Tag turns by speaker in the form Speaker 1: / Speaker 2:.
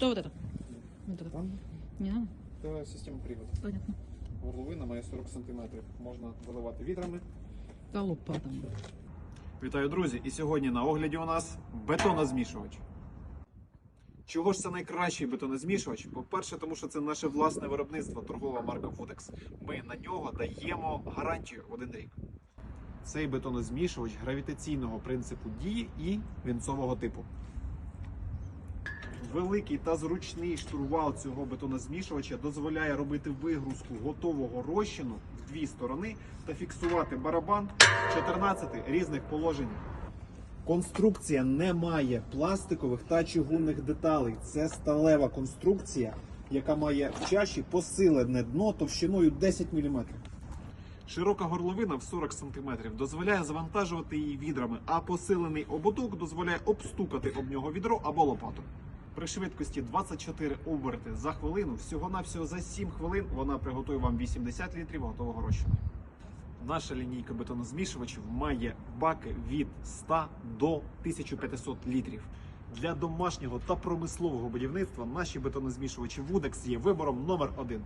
Speaker 1: Что вот это? Вот это.
Speaker 2: Там
Speaker 1: Не надо?
Speaker 2: це система приводу.
Speaker 1: Понятно.
Speaker 2: Горловина має 40 см. Можна заливати відрами.
Speaker 1: Да лопа там.
Speaker 2: Вітаю, друзі! І сьогодні на огляді у нас бетонозмішувач. Чого ж це найкращий бетонозмішувач? По-перше, тому що це наше власне виробництво, торгова марка Futex. Ми на нього даємо гарантію в один рік. Цей бетонозмішувач гравітаційного принципу дії і вінцового типу. Великий та зручний штурвал цього бетонозмішувача дозволяє робити вигрузку готового розчину в дві сторони та фіксувати барабан в 14 різних положеннях. Конструкція не має пластикових та чугунних деталей. Це сталева конструкція, яка має в чаші посилене дно товщиною 10 мм. Широка горловина в 40 см дозволяє завантажувати її відрами, а посилений ободок дозволяє обстукати об нього відро або лопату. При швидкості 24 оберти за хвилину, всього-навсього за 7 хвилин вона приготує вам 80 літрів готового розчину. Наша лінійка бетонозмішувачів має баки від 100 до 1500 літрів. Для домашнього та промислового будівництва наші бетонозмішувачі Вудекс є вибором номер один.